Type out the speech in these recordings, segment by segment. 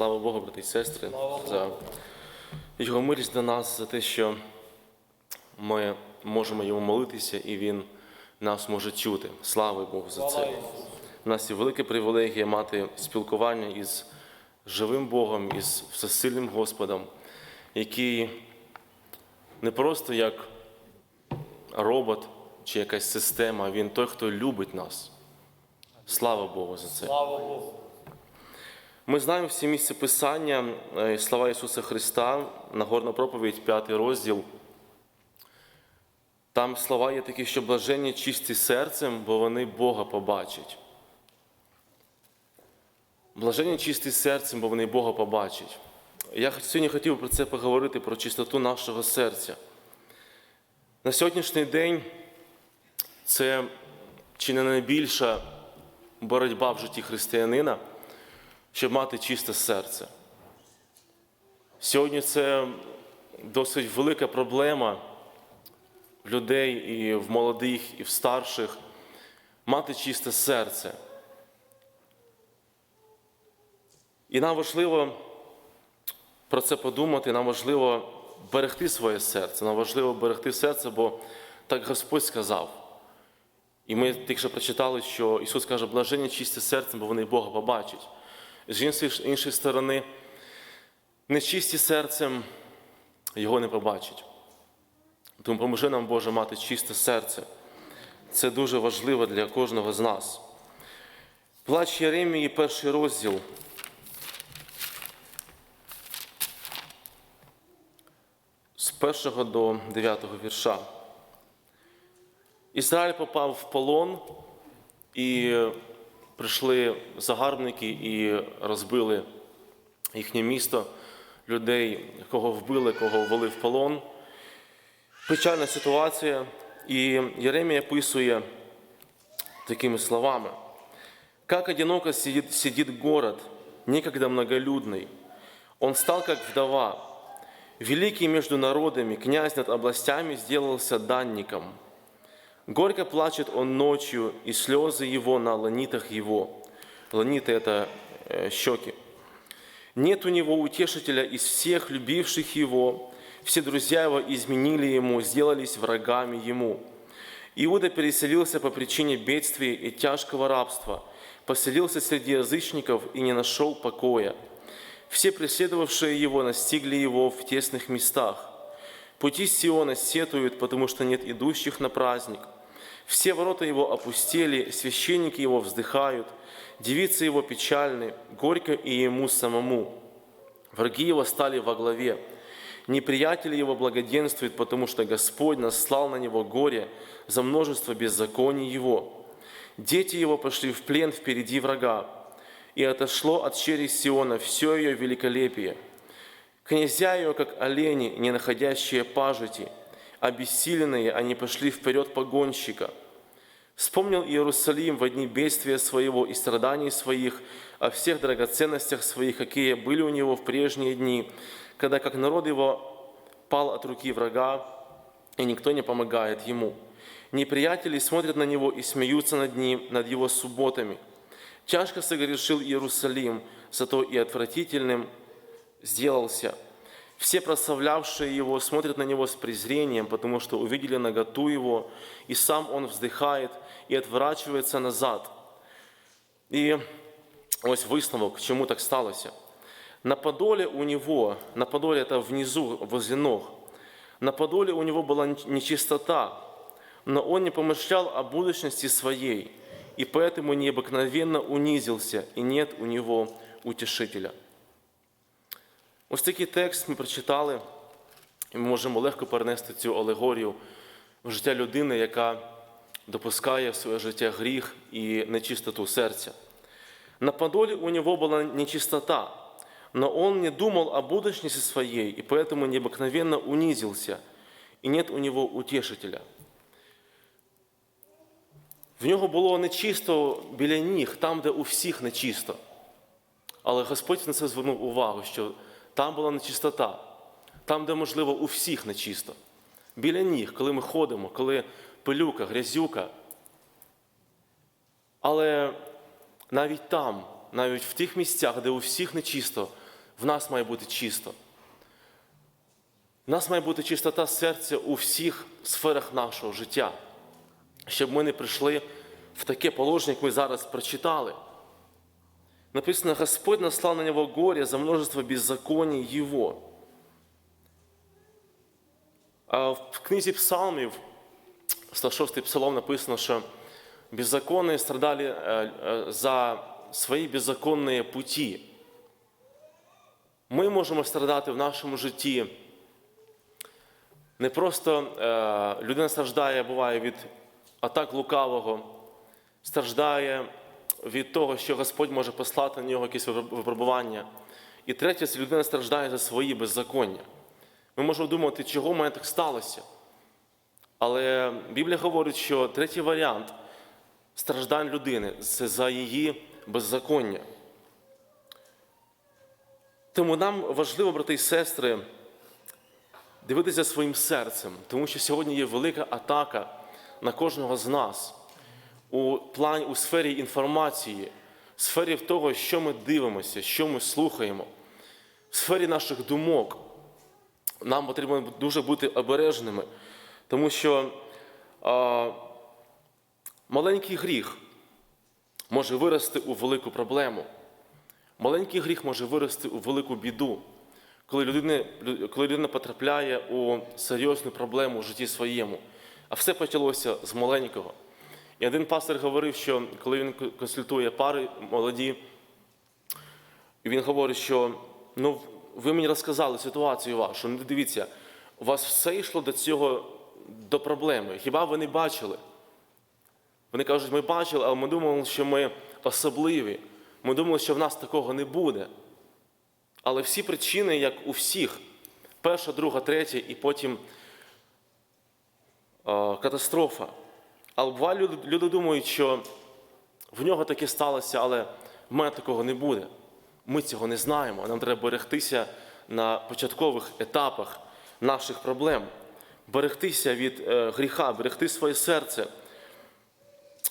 Слава Богу, брати і сестри, Слава за його милість до нас, за те, що ми можемо йому молитися, і він нас може чути. Слава Богу за це. У нас є велика привілегія мати спілкування із живим Богом, із всесильним Господом, який не просто як робот чи якась система, він той, хто любить нас. Слава Богу за це. Слава Богу. Ми знаємо всі місця Писання, е, слова Ісуса Христа, Нагорна проповідь, п'ятий розділ. Там слова є такі, що блаженні чисті серцем, бо вони Бога побачать. Блаженні чисті серцем, бо вони Бога побачать. Я сьогодні хотів про це поговорити, про чистоту нашого серця. На сьогоднішній день це чи не найбільша боротьба в житті християнина щоб мати чисте серце. Сьогодні це досить велика проблема в людей і в молодих, і в старших мати чисте серце. І нам важливо про це подумати, нам важливо берегти своє серце, нам важливо берегти серце, бо так Господь сказав. І ми тільки що прочитали, що Ісус каже, блаженні чисте серцем, бо вони Бога побачать. З іншої- сторони, нечисті серцем його не побачить. Тому поможи нам, Боже, мати чисте серце. Це дуже важливо для кожного з нас. Плач Єремії, перший розділ. З першого до дев'ятого вірша. Ізраїль попав в полон, і прийшли загарбники і розбили їхнє місто, людей, кого вбили, кого ввели в полон. Печальна ситуація. І Єремія описує такими словами. Как одиноко сидит, сидит город, некогда многолюдный. Он стал как вдова. Великий между народами, князь над областями сделался данником. Горько плачет он ночью, и слезы его на ланитах его. Ланиты – это э, щеки. Нет у него утешителя из всех любивших его. Все друзья его изменили ему, сделались врагами ему. Иуда переселился по причине бедствия и тяжкого рабства, поселился среди язычников и не нашел покоя. Все преследовавшие его настигли его в тесных местах. Пути Сиона сетуют, потому что нет идущих на праздник. Все ворота его опустели, священники его вздыхают, девицы его печальны, горько и ему самому. Враги его стали во главе. Неприятели его благоденствуют, потому что Господь наслал на него горе за множество беззаконий его. Дети его пошли в плен впереди врага, и отошло от черри Сиона все ее великолепие. Князья ее, как олени, не находящие пажити, обессиленные, они пошли вперед погонщика. Вспомнил Иерусалим в дни бедствия своего и страданий своих, о всех драгоценностях своих, какие были у него в прежние дни, когда как народ его пал от руки врага, и никто не помогает ему. Неприятели смотрят на него и смеются над ним, над его субботами. Тяжко согрешил Иерусалим, зато и отвратительным сделался. Все прославлявшие его смотрят на него с презрением, потому что увидели наготу его, и сам он вздыхает и отворачивается назад. І ось висновок, чому так сталося. На подоле у него, на подоле это внизу, возле ног, на подоле у него была нечистота, но он не помышлял о будущности своей, и поэтому необыкновенно унизился, и нет у него утешителя. Ось такий текст ми прочитали, і ми можемо легко перенести цю алегорію в життя людини, яка допускає в своє життя гріх і нечистоту серця. На подоле у него была нечистота, но он не думал о будущности своей, и поэтому необыкновенно унизился, и нет у него утешителя. В нього було нечисто біля ніг, там, де у всіх нечисто. Але Господь на це звернув увагу, що там була нечистота, там, де, можливо, у всіх нечисто. Біля ніг, коли ми ходимо, коли пилюка, грязюка. Але навіть там, навіть в тих місцях, де у всіх нечисто, в нас має бути чисто. В нас має бути чистота серця у всіх сферах нашого життя, щоб ми не прийшли в таке положення, як ми зараз прочитали. Написано, Господь наслал на него горе за множество беззаконий Его. А в книзі Псалмів, 106 псалом написано, що беззаконные страдали е, е, за свої беззаконні путі. Ми можемо страдати в нашому житті. Не просто е, людина страждає, буває від атак лукавого, страждає від того, що Господь може послати на нього якесь випробування. І третє, це людина страждає за свої беззаконня. Ми можемо думати, чого в мене так сталося. Але Біблія говорить, що третій варіант страждань людини це за її беззаконня. Тому нам важливо, брати і сестри, дивитися своїм серцем, тому що сьогодні є велика атака на кожного з нас у плані у сфері інформації, в сфері того, що ми дивимося, що ми слухаємо, в сфері наших думок. Нам потрібно дуже бути обережними, тому що а, маленький гріх може вирости у велику проблему. Маленький гріх може вирости у велику біду, коли людина, коли людина потрапляє у серйозну проблему у житті своєму. А все почалося з маленького. І один пастор говорив, що коли він консультує пари молоді, він говорить, що ну, ви мені розказали ситуацію вашу. Ну, дивіться, у вас все йшло до цього, до проблеми. Хіба ви не бачили? Вони кажуть, ми бачили, але ми думали, що ми особливі. Ми думали, що в нас такого не буде. Але всі причини, як у всіх, перша, друга, третя, і потім е, катастрофа. Але буває, люди, люди думають, що в нього таке сталося, але в мене такого не буде. Ми цього не знаємо. Нам треба берегтися на початкових етапах наших проблем, берегтися від е, гріха, берегти своє серце.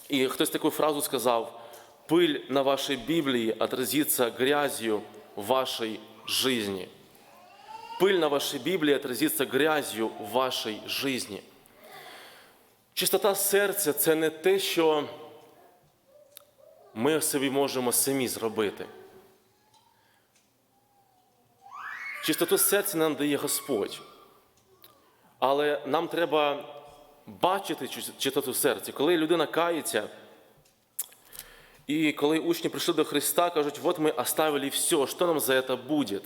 І хтось таку фразу сказав: пыль на вашей Библии отразится грязью в вашей жизни. Пыль на вашей Библии отразится грязью в вашей жизни. Чистота серця це не те, що ми собі можемо самі зробити. Чистоту серця нам дає Господь. Але нам треба бачити чистоту серця. Коли людина кається, і коли учні прийшли до Христа, кажуть, от ми оставили все, що нам за це буде?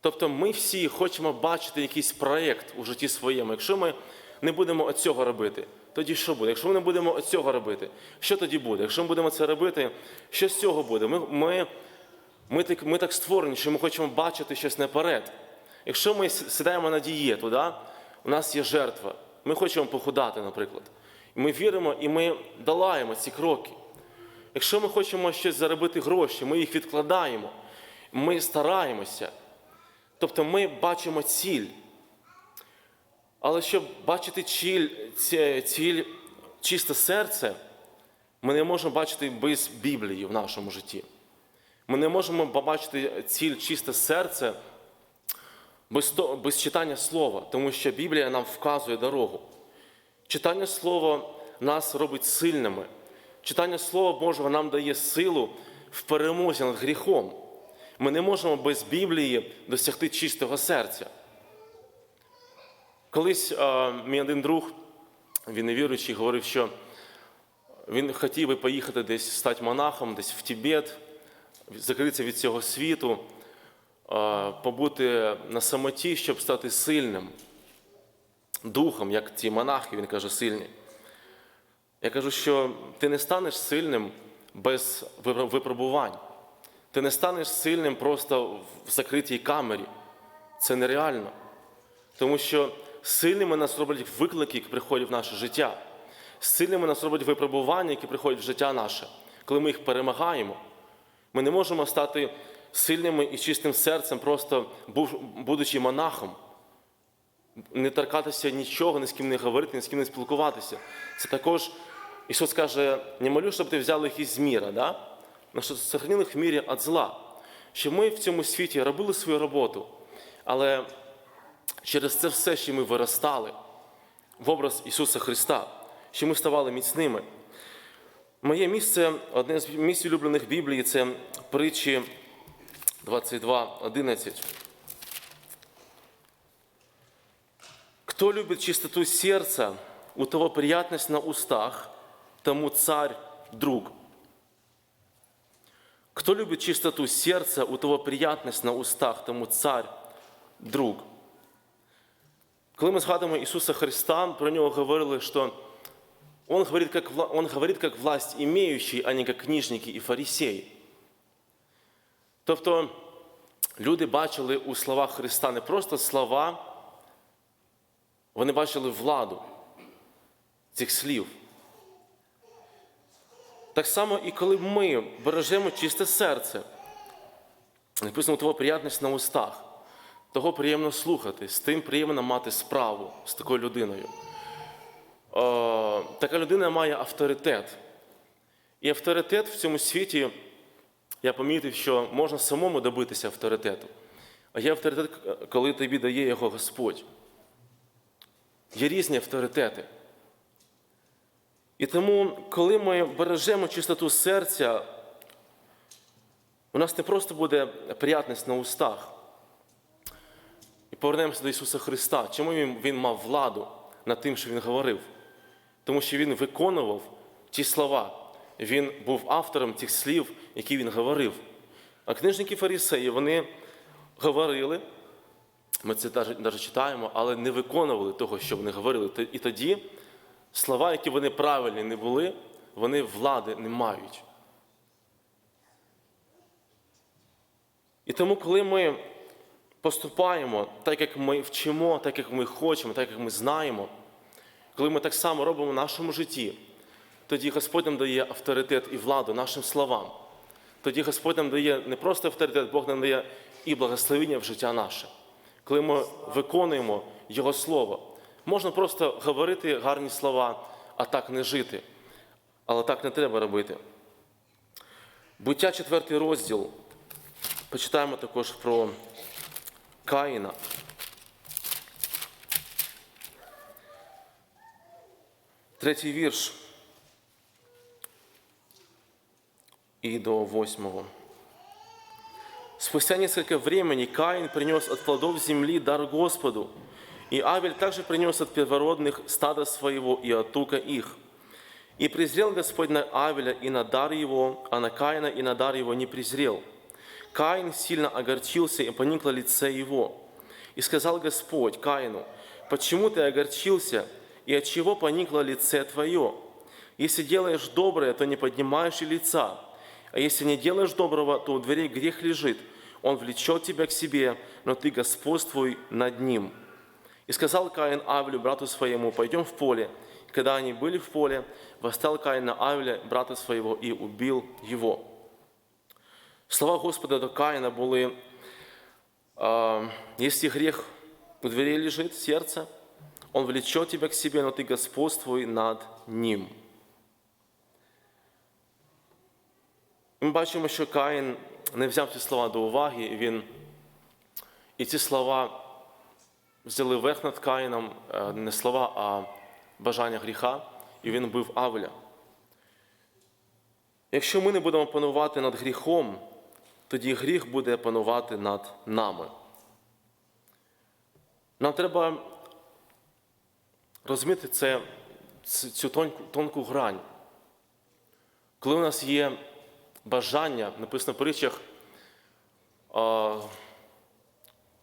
Тобто ми всі хочемо бачити якийсь проєкт у житті своєму. Якщо ми не будемо цього робити, тоді що буде? Якщо ми не будемо цього робити, що тоді буде? Якщо ми будемо це робити, що з цього буде? Ми, ми, ми, так, ми так створені, що ми хочемо бачити щось наперед. Якщо ми сідаємо на дієту, да? у нас є жертва, ми хочемо похудати, наприклад. Ми віримо і ми долаємо ці кроки. Якщо ми хочемо щось заробити гроші, ми їх відкладаємо, ми стараємося. Тобто ми бачимо ціль. Але щоб бачити ціль, ціль чисте серце, ми не можемо бачити без Біблії в нашому житті. Ми не можемо побачити ціль чисте серце без, без читання слова, тому що Біблія нам вказує дорогу. Читання слова нас робить сильними. Читання Слова Божого нам дає силу в перемозі над гріхом. Ми не можемо без Біблії досягти чистого серця. Колись а, мій один друг, він невіруючий, говорив, що він хотів би поїхати десь стати монахом, десь в Тібет, закритися від цього світу, а, побути на самоті, щоб стати сильним духом, як ці монахи, він каже, сильні. Я кажу, що ти не станеш сильним без випробувань. Ти не станеш сильним просто в закритій камері. Це нереально. Тому що сильними нас роблять виклики, які приходять в наше життя. Сильними нас роблять випробування, які приходять в життя наше. Коли ми їх перемагаємо, ми не можемо стати сильними і чистим серцем, просто будучи монахом не торкатися нічого, ні з ким не говорити, ні з ким не спілкуватися. Це також Ісус каже, не молю, щоб ти взяв їх із міра, да? но що сохранил їх в мірі від зла. щоб ми в цьому світі робили свою роботу, але через це все, що ми виростали в образ Ісуса Христа, що ми ставали міцними. Моє місце, одне з місць улюблених Біблії, це притчі 22.11. Кто любит чистоту сердца, у того приятность на устах, тому царь друг. Кто любит чистоту сердца, у того приятность на устах, тому царь друг. Коли ми згадуємо Ісуса Христа, про нього говорили, що Он говорит, как, он говорит, как власть имеющий, а не как книжники і фарисеї. Тобто люди бачили у словах Христа не просто слова, вони бачили владу цих слів. Так само і коли ми бережемо чисте серце, написано того приятність на устах, того приємно слухати, з тим приємно мати справу з такою людиною. О, така людина має авторитет. І авторитет в цьому світі, я помітив, що можна самому добитися авторитету. А є авторитет, коли тобі дає його Господь. Є різні авторитети. І тому, коли ми бережемо чистоту серця, у нас не просто буде приятність на устах. Повернемося до Ісуса Христа. Чому він мав владу над тим, що Він говорив? Тому що Він виконував ті слова. Він був автором тих слів, які він говорив. А книжники фарисеї, вони говорили, ми це навіть читаємо, але не виконували того, що вони говорили. І тоді слова, які вони правильні не були, вони влади не мають. І тому, коли ми поступаємо так, як ми вчимо, так, як ми хочемо, так, як ми знаємо, коли ми так само робимо в нашому житті, тоді Господь нам дає авторитет і владу нашим словам. Тоді Господь нам дає не просто авторитет, Бог нам дає і благословення в життя наше. Коли ми виконуємо Його Слово, можна просто говорити гарні слова, а так не жити. Але так не треба робити. Буття, четвертий розділ. Почитаємо також про Каїна. Третій вірш. И до восьмого. Спустя несколько времени Каин принес от плодов земли дар Господу, и Авель также принес от первородных стада своего и от тука их. И презрел Господь на Авеля и на дар его, а на Каина и на дар его не презрел. Каин сильно огорчился, и поникло лице его. И сказал Господь Каину, «Почему ты огорчился, и от чего поникло лице твое? Если делаешь доброе, то не поднимаешь и лица, а если не делаешь доброго, то у дверей грех лежит. Он влечет тебя к себе, но ты господствуй над ним». И сказал Каин Авелю, брату своему, «Пойдем в поле». Когда они были в поле, восстал Каин на Авеля, брата своего, и убил его. Слова Господа до Каина були, «Если грех у дверей лежит, сердце, он влечет тебя к себе, но ты господствуй над ним». Ми бачимо, що Каїн не взяв ці слова до уваги, він і ці слова взяли верх над Каїном, е, не слова, а бажання гріха, і він вбив Авеля. Якщо ми не будемо панувати над гріхом, тоді гріх буде панувати над нами. Нам треба розуміти це, цю тонку, тонку грань. Коли у нас є бажання, написано в притчах,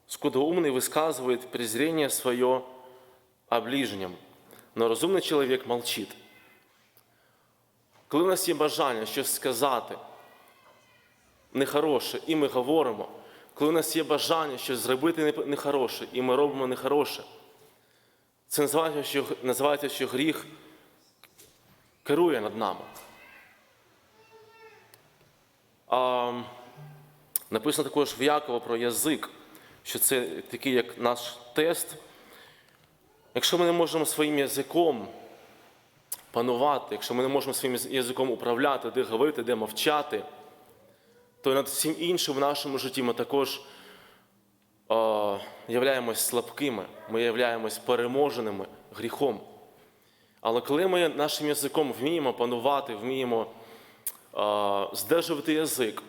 скудоумный высказывает презрение свое о ближнем, но розумний чоловік молчить. Коли в нас є бажання щось сказати нехороше, і ми говоримо, коли в нас є бажання щось зробити нехороше, і ми робимо нехороше, це називається, що, називається, що гріх керує над нами. А, написано також в Якова про язик, що це такий як наш тест. Якщо ми не можемо своїм язиком панувати, якщо ми не можемо своїм язиком управляти, де говорити, де мовчати, то й над всім іншим в нашому житті ми також е, являємось слабкими, ми являємось переможеними гріхом. Але коли ми нашим язиком вміємо панувати, вміємо е, здержувати язик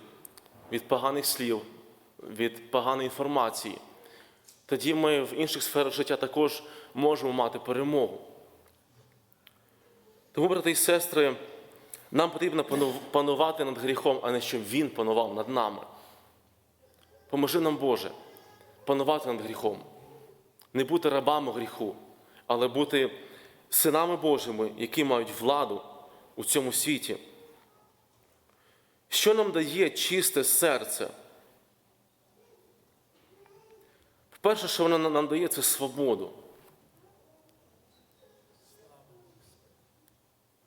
від поганих слів, від поганої інформації, тоді ми в інших сферах життя також можемо мати перемогу. Тому, брати і сестри, нам потрібно панувати над гріхом, а не щоб він панував над нами. Поможи нам, Боже, панувати над гріхом, не бути рабами гріху, але бути синами Божими, які мають владу у цьому світі. Що нам дає чисте серце? Перше, що воно нам дає, це свободу.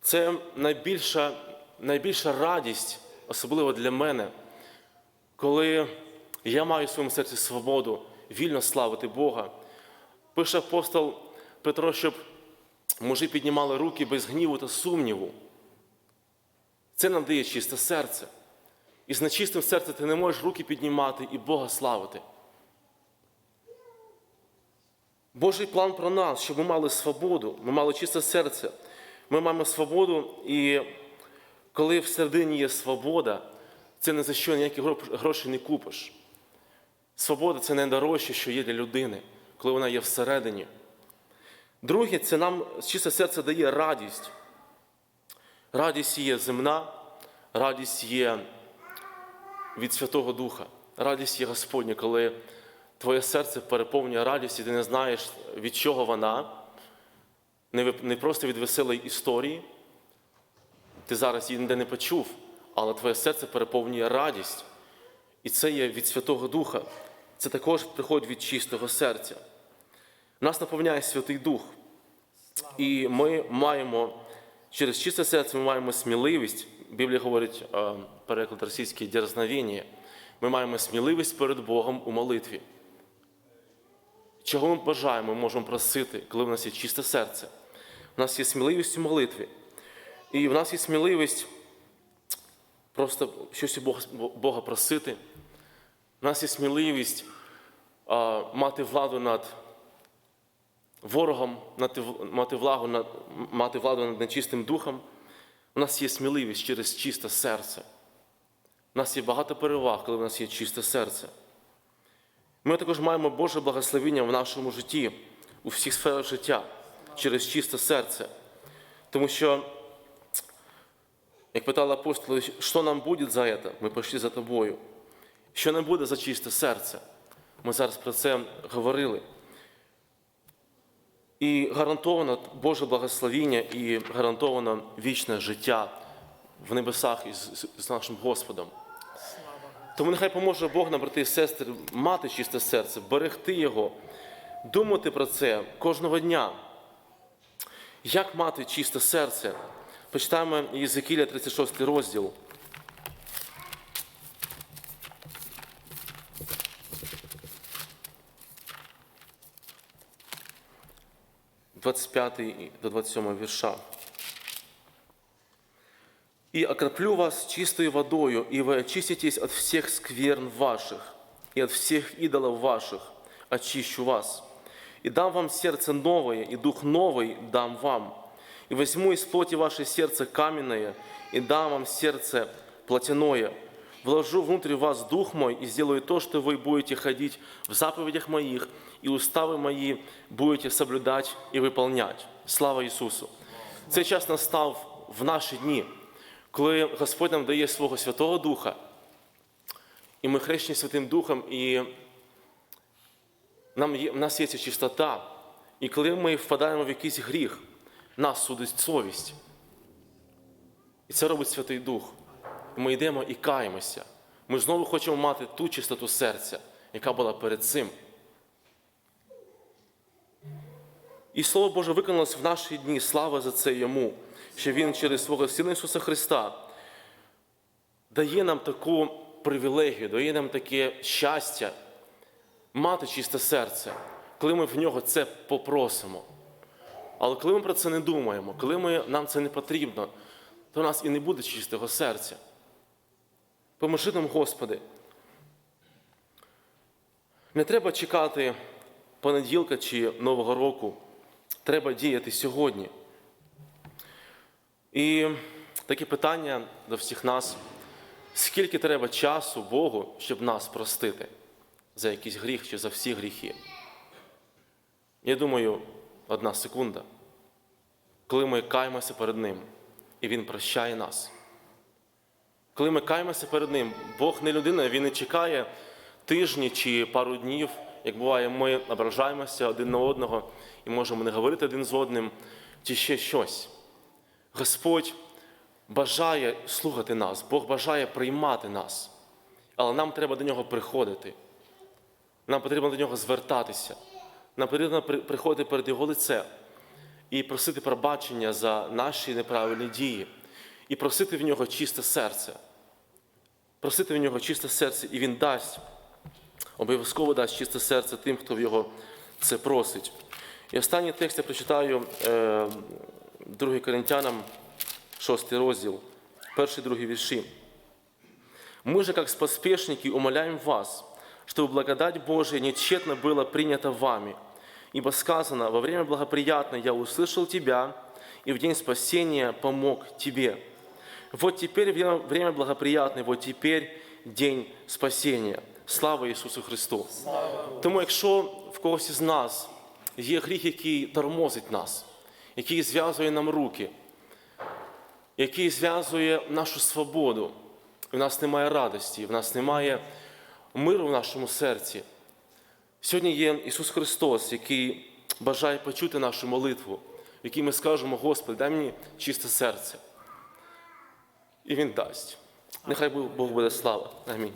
Це найбільша, найбільша радість, особливо для мене, коли я маю в своєму серці свободу, вільно славити Бога. Пише апостол Петро, щоб мужі піднімали руки без гніву та сумніву. Це нам дає чисте серце. І з нечистим серцем ти не можеш руки піднімати і Бога славити. Божий план про нас, щоб ми мали свободу, ми мали чисте серце. Ми маємо свободу, і коли всередині є свобода, це не за що ніякі гроші не купиш. Свобода це найдорожче, що є для людини, коли вона є всередині. Друге, це нам чисте серце дає радість. Радість є земна, радість є від Святого Духа. Радість є Господня, коли твоє серце переповнює радість, і ти не знаєш, від чого вона, не просто від веселої історії. Ти зараз її ніде не почув, але твоє серце переповнює радість. І це є від Святого Духа. Це також приходить від чистого серця. Нас наповняє Святий Дух. І ми маємо через чисте серце ми маємо сміливість. Біблія говорить, е, переклад російський дерзновення. Ми маємо сміливість перед Богом у молитві. Чого ми бажаємо, ми можемо просити, коли в нас є чисте серце. У нас є сміливість у молитві. І в нас є сміливість просто щось у Бога, Бога просити. У нас є сміливість а, мати владу над ворогом, мати, мати, владу над, мати владу над нечистим духом. У нас є сміливість через чисте серце. У нас є багато переваг, коли в нас є чисте серце. Ми також маємо Боже благословення в нашому житті, у всіх сферах життя, через чисте серце. Тому що, як питали апостоли, що нам буде за це? Ми пішли за тобою. Що нам буде за чисте серце? Ми зараз про це говорили. І гарантовано Боже благословіння і гарантовано вічне життя в небесах із, з нашим Господом. Тому нехай поможе Бог нам, брати і сестри, мати чисте серце, берегти його, думати про це кожного дня. Як мати чисте серце? Почитаємо Єзекіля 36 розділ. – 25 до 27 вірша. «И окроплю вас чистою водою, и вы очиститесь от всех скверн ваших, и от всех идолов ваших очищу вас И дам вам сердце новое, и дух новый дам вам. И возьму из плоти ваше сердце каменное, и дам вам сердце плотяное. Вложу внутрь вас дух мой, и сделаю то, что вы будете ходить в заповедях моих, и уставы мои будете соблюдать и выполнять. Слава Ісусу! Цей час настав в наші дні, коли Господь нам дає свого Святого Духа, і ми хрещені Святим Духом, і нам є, в нас є ця чистота. І коли ми впадаємо в якийсь гріх, нас судить совість. І це робить Святий Дух. Ми йдемо і каємося. Ми знову хочемо мати ту чистоту серця, яка була перед цим. І Слово Боже виконалось в наші дні. Слава за це йому, що Він через свого Сина Ісуса Христа дає нам таку привілегію, дає нам таке щастя мати чисте серце, коли ми в нього це попросимо. Але коли ми про це не думаємо, коли ми, нам це не потрібно, то у нас і не буде чистого серця. Поможи нам, Господи. Не треба чекати понеділка чи Нового року. Треба діяти сьогодні. І таке питання до всіх нас: скільки треба часу Богу, щоб нас простити за якийсь гріх чи за всі гріхи? Я думаю, одна секунда, коли ми каємося перед Ним, і Він прощає нас. Коли ми каємося перед Ним, Бог не людина, Він не чекає тижні чи пару днів. Як буває, ми ображаємося один на одного і можемо не говорити один з одним, чи ще щось. Господь бажає слухати нас, Бог бажає приймати нас, але нам треба до нього приходити. Нам потрібно до нього звертатися. Нам потрібно приходити перед Його лице і просити пробачення за наші неправильні дії, і просити в нього чисте серце. Просити в нього чисте серце, і Він дасть, обов'язково дасть чисте серце тим, хто в його це просить. І останній текст я прочитаю е, 2 Коринтянам, 6 розділ, перший другий вірші. Мы же, как споспешники, умоляем вас, чтобы благодать Божия нечетно была принята вами. Ибо сказано, во время благоприятное я услышал тебя, и в день спасения помог тебе. Вот теперь время время благоприятное, вот теперь день спасения. Слава Ісусу Христу! Тому, якщо в когось із нас є гріх, який тормозить нас, який зв'язує нам руки, який зв'язує нашу свободу. В нас немає радості, в нас немає миру в нашому серці. Сьогодні є Ісус Христос, який бажає почути нашу молитву, в якій ми скажемо, Господи, дай мені чисте серце. І Він дасть. Нехай Бог буде слава. Амінь.